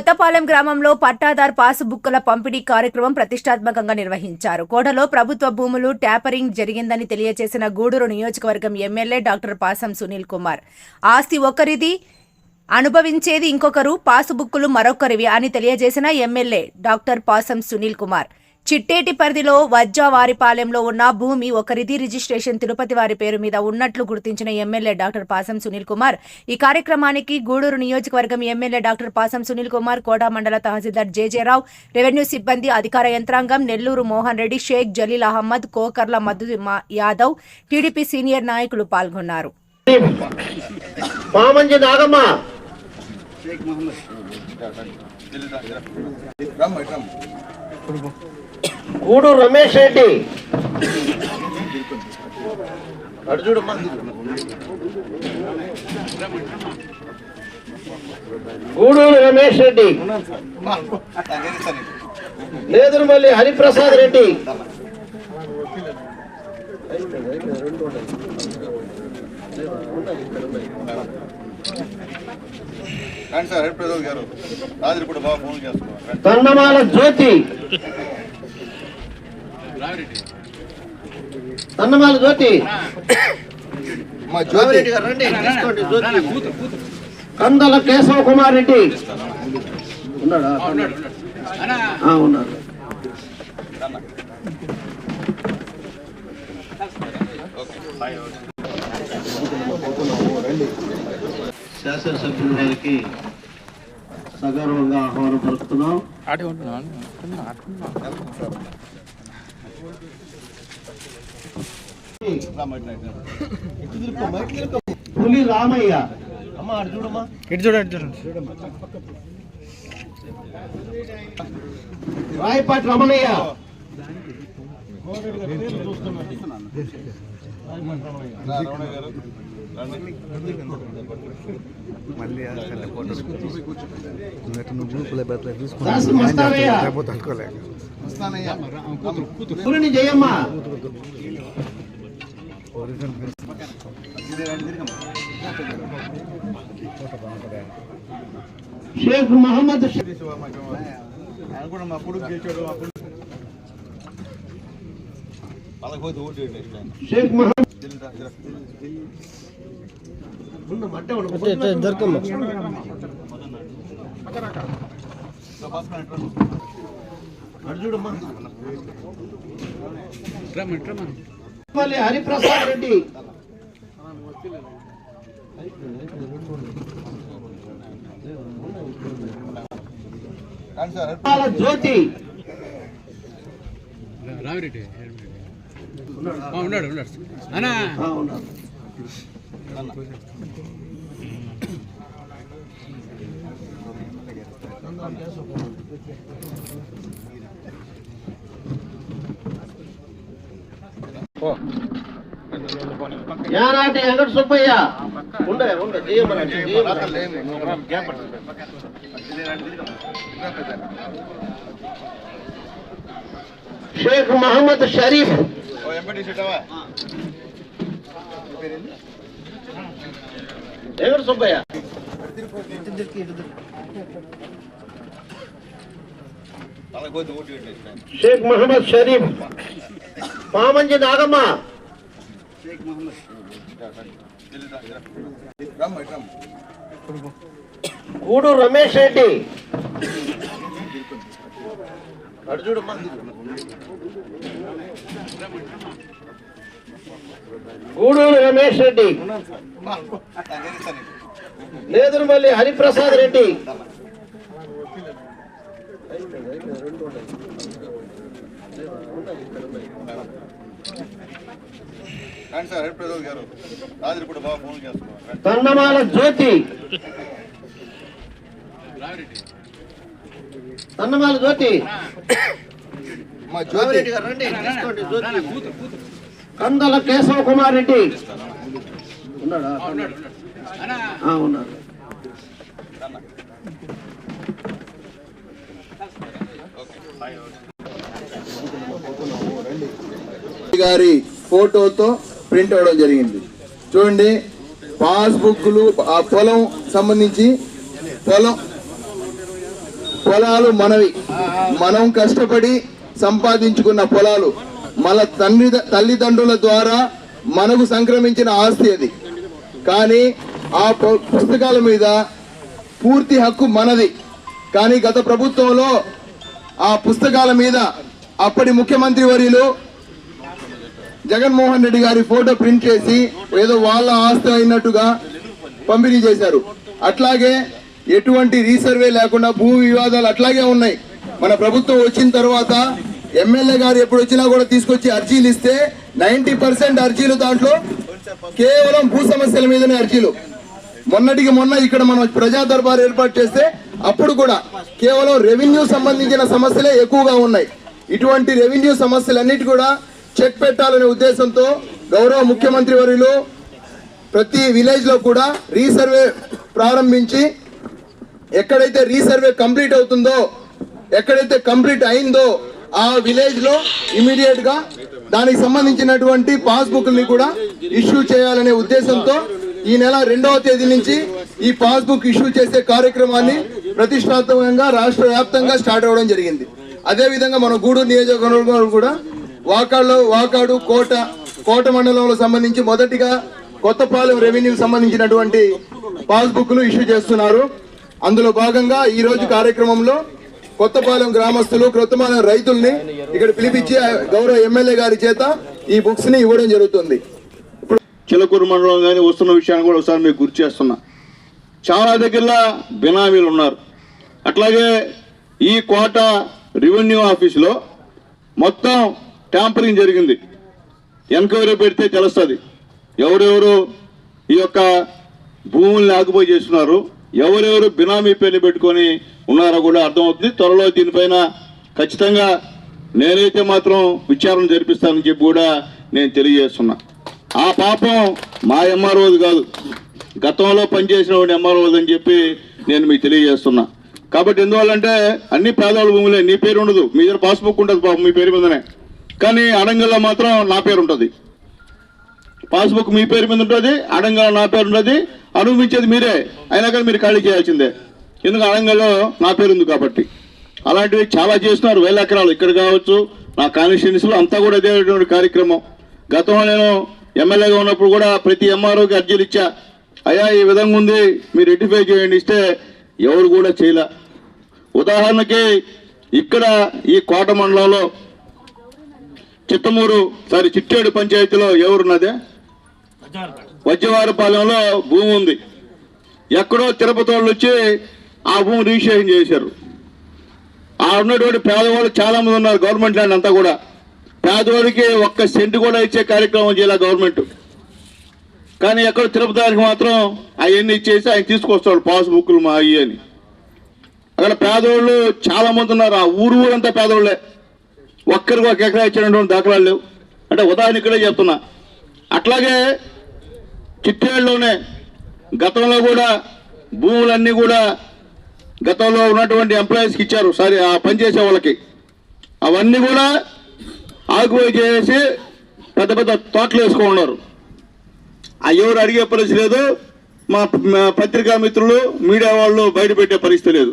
కొత్తపాలెం గ్రామంలో పట్టాదార్ పాస్ బుక్కుల పంపిణీ కార్యక్రమం ప్రతిష్టాత్మకంగా నిర్వహించారు. కోటలో ప్రభుత్వ భూములు ట్యాపరింగ్ జరిగిందని తెలియజేసిన గూడూరు నియోజకవర్గం ఎమ్మెల్యే డాక్టర్ పాసం సునీల్ కుమార్. ఆస్తి ఒకరిది అనుభవించేది ఇంకొకరు పాసు బుక్కులు మరొకరివి అని తెలియజేసిన ఎమ్మెల్యే డాక్టర్ పాసం సునీల్ కుమార్. చిట్టేటి పరిధిలో వజ్జావారిపాలెంలో ఉన్న భూమి ఒకరిది రిజిస్ట్రేషన్ తిరుపతి వారి పేరు మీద ఉన్నట్లు గుర్తించిన ఎమ్మెల్యే డాక్టర్ పాసం సునీల్ కుమార్. ఈ కార్యక్రమానికి గూడూరు నియోజకవర్గం ఎమ్మెల్యే డాక్టర్ పాసం సునీల్ కుమార్ కోట మండల తహసీల్దార్ జేజేరావు రెవెన్యూ సిబ్బంది అధికార యంత్రాంగం నెల్లూరు మోహన్ రెడ్డి షేక్ జలీల్ అహ్మద్ కోకర్ల మధు మా- యాదవ్ టీడీపీ సీనియర్ నాయకులు పాల్గొన్నారు. గూడు రమేష్ రెడ్డి. గూడూరు రమేష్ రెడ్డి. నేదురుమల్లి హరిప్రసాద్ రెడ్డి. కానీ సార్ హెడ్ ప్రసాద్ గారు. రాత్రి ఇప్పుడు బాగా ఫోన్ చేస్తున్నారు. తన్నమాల జ్యోతి. తన్నమాల జ్యోతి. మా రెడ్డి గారు రండి తీసుకోండి జ్యోతి. కందల కేశవ కుమార్ రెడ్డి. ఉన్నాడా? ఆ, ఉన్నాడు శాసనసభ్యుల వారికి సగర్వంగా ఆహ్వానం పలుకుతున్నాం. పులి రామయ్య అమ్మ అటు చూడమ్మా ఇటు చూడండి చూడండి రాయపాటి రమణయ్య రమణ గారు. రండి. మళ్ళీ నువ్వు గ్రూపులో బెత్తలే షేక్ మహమ్మద్ కొడుకు గెలిచాడు టైం షేక్ మహమ్మద్ జిల్లా హరిప్రసాద్ రెడ్డి జ్యోతి రావిరెడ్డి. ఉన్నాడు ఉన్నాడు అన్నా ఆ, ఉన్నారు. యానాటి వెంకట సుబ్బయ్య ఉండే ఉండే జయమ్మ జయమ్మ షేక్ మహమ్మద్ షరీఫ్ వెంకట సుబ్బయ్య? షేక్ మహమ్మద్ షరీఫ్. పామంజి నాగమ్మ. గూడు రమేష్ రెడ్డి. చూడమ్మా గూడూరు రమేష్ రెడ్డి. నేదురుమల్లి హరిప్రసాద్ రెడ్డి. కన్నమాల జ్యోతి. కన్నమాల జ్యోతి. మా జ్యోతి. కందల కేశవ కుమార్ రెడ్డి. ఉన్నాడా? ఉన్నాడు గారి ఫోటోతో ప్రింట్ అవ్వడం జరిగింది. చూడండి పాస్బుక్లు ఆ పొలం సంబంధించి పొలం పొలాలు మనవి. మనం కష్టపడి సంపాదించుకున్న పొలాలు. మన తండ్రి తల్లిదండ్రుల ద్వారా మనకు సంక్రమించిన ఆస్తి అది. కానీ ఆ పుస్తకాల మీద పూర్తి హక్కు మనది. కానీ గత ప్రభుత్వంలో ఆ పుస్తకాల మీద అప్పటి ముఖ్యమంత్రి వర్యులు జగన్మోహన్ రెడ్డి గారి ఫోటో ప్రింట్ చేసి ఏదో వాళ్ళ ఆస్తి అయినట్టుగా పంపిణీ చేశారు. అట్లాగే ఎటువంటి రీసర్వే లేకుండా భూ వివాదాలు అట్లాగే ఉన్నాయి. మన ప్రభుత్వం వచ్చిన తర్వాత ఎమ్మెల్యే గారు ఎప్పుడు వచ్చినా కూడా తీసుకొచ్చి అర్జీలు ఇస్తే నైన్టీ పర్సెంట్ అర్జీలు దాంట్లో కేవలం భూ సమస్యల మీదనే అర్జీలు. మొన్నటికి మొన్న ఇక్కడ మనం ప్రజా దర్బార్ ఏర్పాటు చేస్తే అప్పుడు కూడా కేవలం రెవెన్యూ సంబంధించిన సమస్యలే ఎక్కువగా ఉన్నాయి. ఇటువంటి రెవెన్యూ సమస్యలన్నిటి కూడా చెక్ పెట్టాలనే ఉద్దేశంతో గౌరవ ముఖ్యమంత్రి వర్యులు ప్రతి విలేజ్లో కూడా రీసర్వే ప్రారంభించి ఎక్కడైతే రీసర్వే కంప్లీట్ అవుతుందో ఎక్కడైతే కంప్లీట్ అయిందో ఆ విలేజ్లో ఇమీడియట్గా దానికి సంబంధించినటువంటి పాస్బుక్ని కూడా ఇష్యూ చేయాలనే ఉద్దేశంతో ఈ నెల రెండవ తేదీ నుంచి ఈ పాస్బుక్ ఇష్యూ చేసే కార్యక్రమాన్ని ప్రతిష్టాత్మకంగా రాష్ట్ర వ్యాప్తంగా స్టార్ట్ అవ్వడం జరిగింది. అదే విధంగా మన గూడూరు నియోజకవర్గంలో కూడా వాకాడులో వాకాడు కోట కోట మండలంలో సంబంధించి మొదటిగా కొత్తపాలెం రెవెన్యూ సంబంధించినటువంటి పాస్బుక్లు ఇష్యూ చేస్తున్నారు. అందులో భాగంగా ఈ రోజు కార్యక్రమంలో కొత్తపాలెం గ్రామస్తులు కొత్తపాలెం రైతుల్ని ఇక్కడ పిలిపించి గౌరవ ఎమ్మెల్యే గారి చేత ఈ బుక్స్ని ఇవ్వడం జరుగుతుంది. చిలకూరు మండలం కానీ వస్తున్న విషయాన్ని కూడా ఒకసారి మీకు గుర్తు చేస్తున్నా. చాలా దగ్గరలో బినామీలు ఉన్నారు. అట్లాగే ఈ కోట రెవెన్యూ ఆఫీసులో మొత్తం ట్యాంపరింగ్ జరిగింది. ఎంక్వైరీ పెడితే తెలుస్తుంది. ఎవరెవరు ఈ యొక్క భూముల్ని ఆకుపోయి చేస్తున్నారు ఎవరెవరు బినామీ పేర్లు పెట్టుకొని ఉన్నారో కూడా అర్థమవుతుంది. త్వరలో దీనిపైన ఖచ్చితంగా నేనైతే మాత్రం విచారణ జరిపిస్తానని చెప్పి కూడా నేను తెలియజేస్తున్నా. ఆ పాపం మా ఎంఆర్ఓది కాదు. గతంలో పనిచేసిన వాడు ఎంఆర్ఓది అని చెప్పి నేను మీకు తెలియజేస్తున్నా. కాబట్టి ఎందువల్లంటే అన్ని పేదవాళ్ళ భూములే నీ పేరు ఉండదు. మీ దగ్గర పాస్బుక్ ఉంటుంది పాపం మీ పేరు మీదనే. కానీ అడంగల్లో మాత్రం నా పేరు ఉంటుంది. పాస్బుక్ మీ పేరు మీద ఉంటుంది అడంగల్లో నా పేరు ఉంటుంది అనుభవించేది మీరే. అయినా కానీ మీరు ఖాళీ చేయాల్సిందే. ఎందుకు అడంగల్లో నా పేరు ఉంది కాబట్టి. అలాంటివి చాలా చేస్తున్నారు వేల ఎకరాలు ఇక్కడ కావచ్చు నా కాన్స్టిట్యున్సీలో అంతా కూడా ఇదేటువంటి కార్యక్రమం. గతంలో నేను ఎమ్మెల్యేగా ఉన్నప్పుడు కూడా ప్రతి ఎంఆర్ఓకి అర్జీలు ఇచ్చా. అయ్యా ఈ విధంగా ఉంది మీరు రెడ్డిఫై చేయండి ఇస్తే ఎవరు కూడా చేయలే. ఉదాహరణకి ఇక్కడ ఈ కోట మండలంలో చిత్తమూరు సారీ చిట్టేడు పంచాయతీలో ఎవరున్నదే? వజ్రవారపాలెంలో భూమి ఉంది. ఎక్కడో తిరుపతి వాళ్ళు వచ్చి ఆ భూమి రిజిస్ట్రేషన్ చేశారు. ఆ ఉన్నటువంటి పేదవాళ్ళు చాలా మంది ఉన్నారు గవర్నమెంట్ ల్యాండ్ అంతా కూడా. పేదవాడికి ఒక్క సెంటు కూడా ఇచ్చే కార్యక్రమం చేయాలి గవర్నమెంట్. కానీ ఎక్కడ తిరుపతి మాత్రం అవన్నీ ఇచ్చేసి ఆయన తీసుకొస్తాడు పాస్బుక్లు మా అయ్యి అని. అక్కడ పేదవాళ్ళు చాలా మంది ఉన్నారు. ఆ ఊరు ఊరంతా పేదవాళ్ళే. ఒక్కరికి ఒక ఎకరా ఇచ్చినటువంటి దాఖలాలు లేవు. అంటే ఉదాహరణ ఇక్కడే చెప్తున్నా. అట్లాగే చిట్టేళ్ళలోనే గతంలో కూడా భూములన్నీ కూడా గతంలో ఉన్నటువంటి ఎంప్లాయీస్కి ఇచ్చారు. సారీ ఆ పనిచేసే వాళ్ళకి. అవన్నీ కూడా ఆకుపోయి చేసి పెద్ద పెద్ద తోటలు వేసుకున్నారు ఆ ఎవరు అడిగే పరిస్థితి లేదు. మా మా పత్రికా మిత్రులు మీడియా వాళ్ళు బయట పెట్టే పరిస్థితి లేదు.